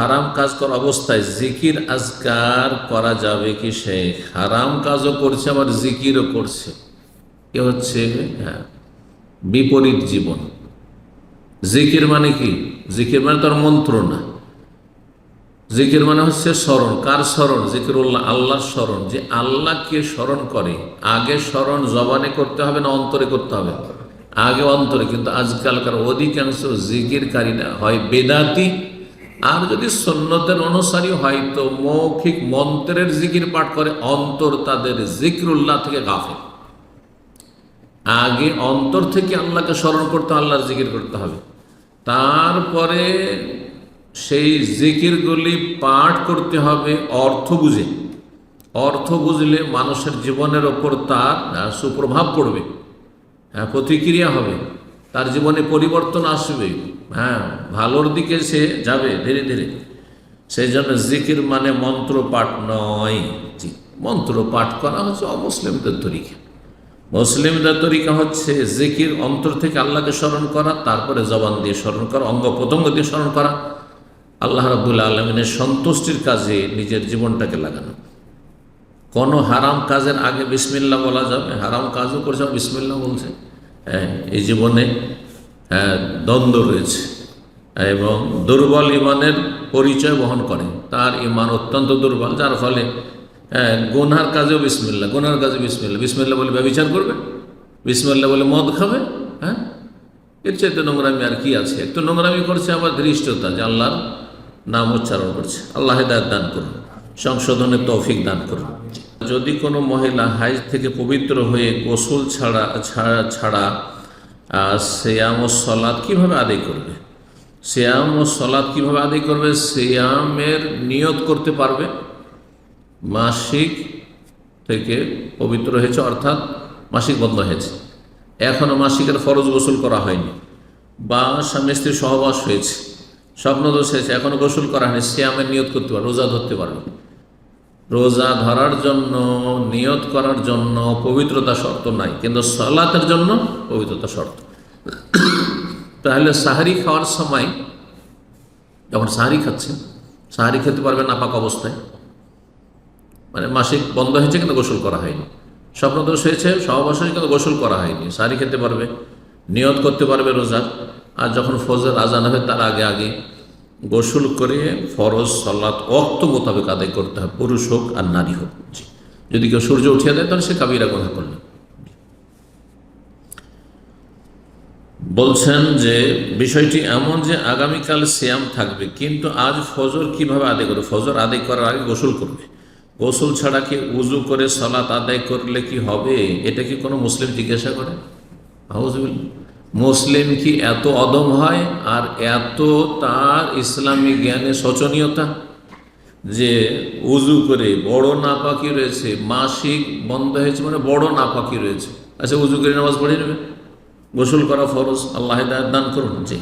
হারাম কাজ করা অবস্থায় জিকির আজকার করা যাবে কি সে? হারাম কাজও করছে আবার জিকিরও করছে। এ হচ্ছে হ্যাঁ, বিপরীত জীবন। জিকির মানে কি? জিকির মানে তার মন্ত্র না। জিকির মানে হচ্ছে স্মরণ। কার স্মরণ? জিকিরুল্লাহ আল্লাহর স্মরণ। যে আল্লাহকে স্মরণ করে আগে স্মরণ জবানে করতে হবে না অন্তরে করতে হবে? আগে অন্তরে। কিন্তু আজকালকার অধিকাংশ জিকিরকারীরা হয় বেদাতি আর যদি সন্ন্যতের অনুসারী হয়তো মৌখিক মন্ত্রের জিকির পাঠ করে অন্তর তাদের জিকিরুল্লাহ থেকে গাফে আগে অন্তর থেকে আল্লাহকে স্মরণ করতে আল্লাহর জিকির করতে হবে। তারপরে সেই জিকিরগুলি পাঠ করতে হবে অর্থ বুঝে। অর্থ বুঝলে মানুষের জীবনের ওপর তার সুপ্রভাব পড়বে। হ্যাঁ প্রতিক্রিয়া হবে। তার জীবনে পরিবর্তন আসবে। হ্যাঁ ভালোর দিকে সে যাবে ধীরে ধীরে। সেই জন্য জিকির মানে মন্ত্র পাঠ নয়। মন্ত্র পাঠ করা হচ্ছে অমুসলিমদের তরিকা। মুসলিমদের তরিকা হচ্ছে জিকির অন্তর থেকে আল্লাহকে স্মরণ করা, তারপরে জবান দিয়ে স্মরণ করা, অঙ্গ প্রত্যঙ্গ দিয়ে স্মরণ করা। আল্লাহ রাবুল্লা আলমিনের সন্তুষ্টির কাজে নিজের জীবনটাকে লাগানো। কোনো হারাম কাজের আগে বিসমিল্লা বলা যাবে, হারাম কাজও করছে বিসমিল্লা বলছে। এই জীবনে হ্যাঁ, দ্বন্দ্ব রয়েছে। এবং দুর্বল ইমানের পরিচয় বহন করে। তার ইমান অত্যন্ত দুর্বল যার ফলে হ্যাঁ, গুনহার কাজেও বিসমিল্লা গোনার কাজে বিসমিল্লা বিসমিল্লা বলে ব্যবচার করবে? বিসমিল্লা বলে মদ খাবে? হ্যাঁ? এর চাইতে নোংরামি আর কি আছে? একটু নোংরামি করছে আবার ধৃষ্টতা যে আল্লাহর নাম উচ্চারণ করছে। আল্লাহ হেদায়ত দান করুন। সংশোধনের তৌফিক দান করুন। যদি কোনো মহিলা হাইজ থেকে পবিত্র হয়ে গোসল ছাড়া ছাড়া ছাড়া সিয়াম ও সলাদ কীভাবে আদায় করবে? সিয়াম ও সলাদ কীভাবে আদায় করবে? সিয়ামের নিয়ত করতে পারবে। মাসিক থেকে পবিত্র হয়েছে, অর্থাৎ মাসিক বন্ধ হয়েছে। এখনও মাসিকের ফরজ গোসল করা হয়নি। বা স্বামী স্ত্রীর সহবাস হয়েছে। স্বপ্নদোষ হয়েছে এখনও গোসল করা হয়নি। শ্যামের নিয়ত করতে পারবে, রোজা ধরতে পারবে। রোজা ধরার জন্য, নিয়ত করার জন্য পবিত্রতা শর্ত নাই, কিন্তু সলাতের জন্য পবিত্রতা শর্ত। তাহলে সাহারি খাওয়ার সময় যখন সাহারি খাচ্ছেন, সাহারি খেতে পারবে নাপাক অবস্থায়। মানে মাসিক বন্ধ হয়েছে কিন্তু গোসল করা হয়নি। স্বপ্নদোষ হয়েছে সহবাস হয়েছে কিন্তু গোসল করা হয়নি। সারি খেতে পারবে, নিয়ত করতে পারবে রোজা। আর যখন ফজর আজান হবে, তার আগে আগে গোসল করে ফরজ সল্লাত অক্ত মোতাবেক আদায় করতে হবে পুরুষ হোক আর নারী হোক। যদি কেউ সূর্য উঠিয়ে দেয়, তাহলে সে কাবিরা কথা করলে। বলছেন যে, বিষয়টি এমন যে আগামীকাল শ্যাম থাকবে, কিন্তু আজ ফজর কীভাবে আদায় করবে? ফজর আদায় করার আগে গোসল করবে। গোসল ছাড়া কি উজু করে সলাত আদায় করলে কি হবে? এটা কি কোনো মুসলিম জিজ্ঞাসা করে? হাউজবিল্লাহ। মুসলিম কি এত অদম হয় আর এত তার ইসলামী জ্ঞানে শোচনীয়তা? যে উজু করে বড় নাপাকি রয়েছে, মাসিক বন্ধ হয়েছে মানে বড় নাপাকি রয়েছে। আচ্ছা উজু করে নামাজ পড়ে নেবে। গোসল করা ফরজ, আল্লাহ দান করুন। জি।